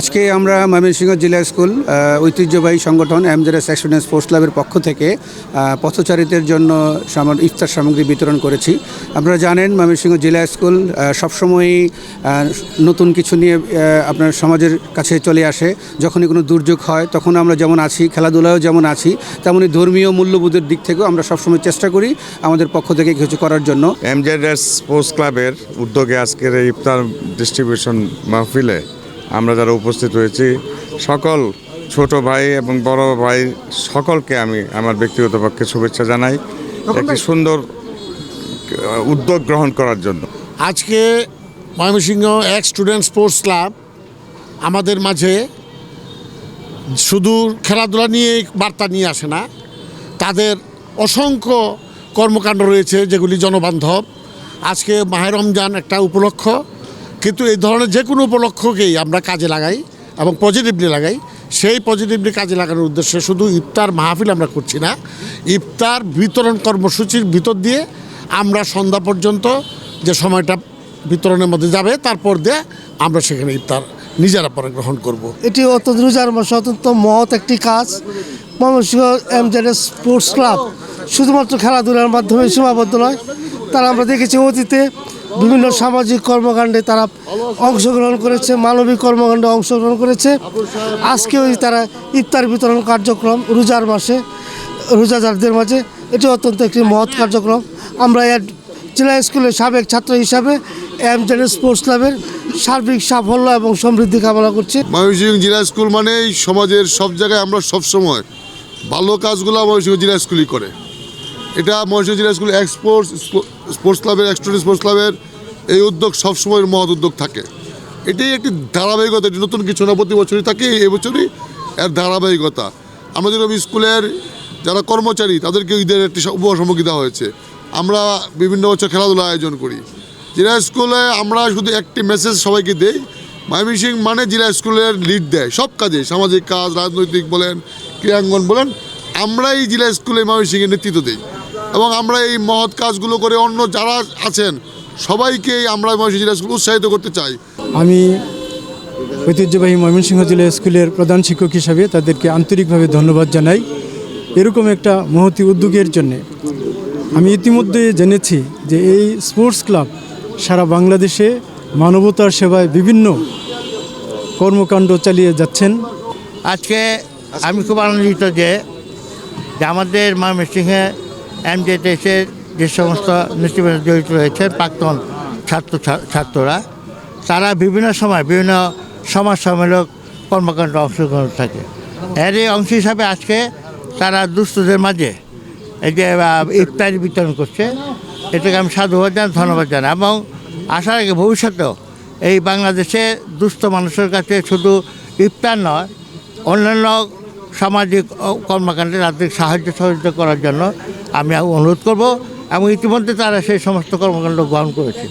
আজকে আমরা ময়মনসিংহ জেলা স্কুল ঐতিহ্যবাহী সংগঠন এমজেডএস স্টুডেন্ট স্পোর্টস ক্লাবের পক্ষ থেকে পথচারীদের জন্য ইফতার সামগ্রী বিতরণ করেছি। আপনারা জানেন ময়মনসিংহ জেলা স্কুল সবসময়ই নতুন কিছু নিয়ে আপনার সমাজের কাছে চলে আসে। যখনই কোনো দুর্যোগ হয়, তখন আমরা যেমন আছি, খেলাধুলায়ও যেমন আছি তেমনি ধর্মীয় মূল্যবোধের দিক থেকেও আমরা সবসময় চেষ্টা করি আমাদের পক্ষ থেকে কিছু করার জন্য। এমজেডএস স্পোর্টস ক্লাবের উদ্যোগে আজকের ইফতার ডিস্ট্রিবিউশন মাহফিলে আমরা যারা উপস্থিত হয়েছি সকল ছোট ভাই এবং বড় ভাই সকলকে আমি আমার ব্যক্তিগত পক্ষে শুভেচ্ছা জানাই একটি সুন্দর উদ্যোগ গ্রহণ করার জন্য। আজকে ময়মনসিংহ এক স্টুডেন্ট স্পোর্টস ক্লাব আমাদের মাঝে শুধু খেলাধুলা নিয়ে বার্তা নিয়ে আসে না তাদের অসংখ্য কর্মকাণ্ড রয়েছে যেগুলি জনবান্ধব। আজকে মাহের রমজান একটা উপলক্ষ। কিন্তু এই ধরনের যে কোনো উপলক্ষকেই আমরা কাজে লাগাই এবং পজিটিভলি লাগাই। সেই পজিটিভলি কাজে লাগানোর উদ্দেশ্যে শুধু ইফতার মাহফিল আমরা করছি না। ইফতার বিতরণ কর্মসূচির ভিতর দিয়ে আমরা সন্ধ্যা পর্যন্ত যে সময়টা বিতরণের মধ্যে যাবে, তারপর দিয়ে আমরা সেখানে ইফতার নিজেরা পরে গ্রহণ করব। এটি অত্যন্ত রোজার মাসে অত্যন্ত মহৎ একটি কাজ। ময়মনসিংহ স্পোর্টস ক্লাব শুধুমাত্র খেলাধুলার মাধ্যমে সীমাবদ্ধ নয়, তারা আমরা দেখেছি অতীতে বিভিন্ন সামাজিক কর্মকাণ্ডে তারা অংশগ্রহণ করেছে, মানবিক কর্মকাণ্ডে অংশগ্রহণ করেছে। আজকে ওই তারা ইফতার বিতরণ কার্যক্রম রোজার মাসে, রোজাদারদের মাঝে। এটি অত্যন্ত একটি মহৎ কার্যক্রম। আমরা জেলা স্কুলের সাবেক ছাত্র হিসাবে এমজেড স্পোর্টস ক্লাবের সার্বিক সাফল্য এবং সমৃদ্ধি কামনা করছি। ময়মনসিংহ জেলা স্কুল মানেই সমাজের সব জায়গায় আমরা সব সময় ভালো কাজগুলো ময়মনসিংহ জেলা স্কুলই করে। এটা ময়মনসিংহ জেলা স্কুল এক্সপোর্টস স্পোর্টস ক্লাবের এক্সটুডেন্ট স্পোর্টস ক্লাবের। এই উদ্যোগ সবসময়ের মহৎ উদ্যোগ থাকে। এটাই একটি ধারাবাহিকতা, এটি নতুন কিছু না, প্রতি বছরই থাকে, এই বছরই এর ধারাবাহিকতা। আমাদের স্কুলের যারা কর্মচারী তাদেরকে ঈদের একটি উপসামগ্রী দেওয়া হয়েছে। আমরা বিভিন্ন বছর খেলাধুলা আয়োজন করি। জেলা স্কুলে আমরা শুধু একটি মেসেজ সবাইকে দেই ময়মনসিং মানে জেলা স্কুলের লিড দেয়, সব কাজে, সামাজিক কাজ, রাজনৈতিক বলেন, ক্রীড়াঙ্গন বলেন, আমরাই জেলা স্কুলে ময়মনসিংহের নেতৃত্ব দিই। এবং আমরা এই মহৎ কাজগুলো করে অন্য যারা আছেন সবাইকে আমরা ময়মনসিংহ জেলা স্কুল উৎসাহিত করতে চাই। আমি ঐতিহ্যবাহী ময়মনসিংহ জেলা স্কুলের প্রধান শিক্ষক হিসাবে তাদেরকে আন্তরিকভাবে ধন্যবাদ জানাই। এরকম একটা মহতি উদ্যোগের জন্যে আমি ইতিমধ্যে জেনেছি যে এই স্পোর্টস ক্লাব সারা বাংলাদেশে মানবতার সেবায় বিভিন্ন কর্মকাণ্ড চালিয়ে যাচ্ছেন। আজকে আমি খুব আনন্দিত যে যে আমাদের ময়মনসিংহে এমজেটেসের যে সমস্ত নেতৃবৃন্দ জড়িত রয়েছে প্রাক্তন ছাত্র, ছাত্ররা, তারা বিভিন্ন সময় বিভিন্ন সমাজসম্মেলক কর্মকাণ্ড অংশগ্রহণ থাকে। এরই অংশ হিসাবে আজকে তারা দুস্থদের মাঝে এই যে ইফতারি বিতরণ করছে। এটাকে আমি সাধুবাদ জানাই, ধন্যবাদ জানাই। এবং আশা রাখি ভবিষ্যতেও এই বাংলাদেশে দুস্থ মানুষের কাছে শুধু ইফতার নয়, অন্যান্য সামাজিক কর্মকাণ্ডে তাদের সাহায্য সহযোগিতা করার জন্য আমি অনুরোধ করব এবং ইতিমধ্যে তারা সেই সমস্ত কর্মকাণ্ড গ্রহণ করেছে।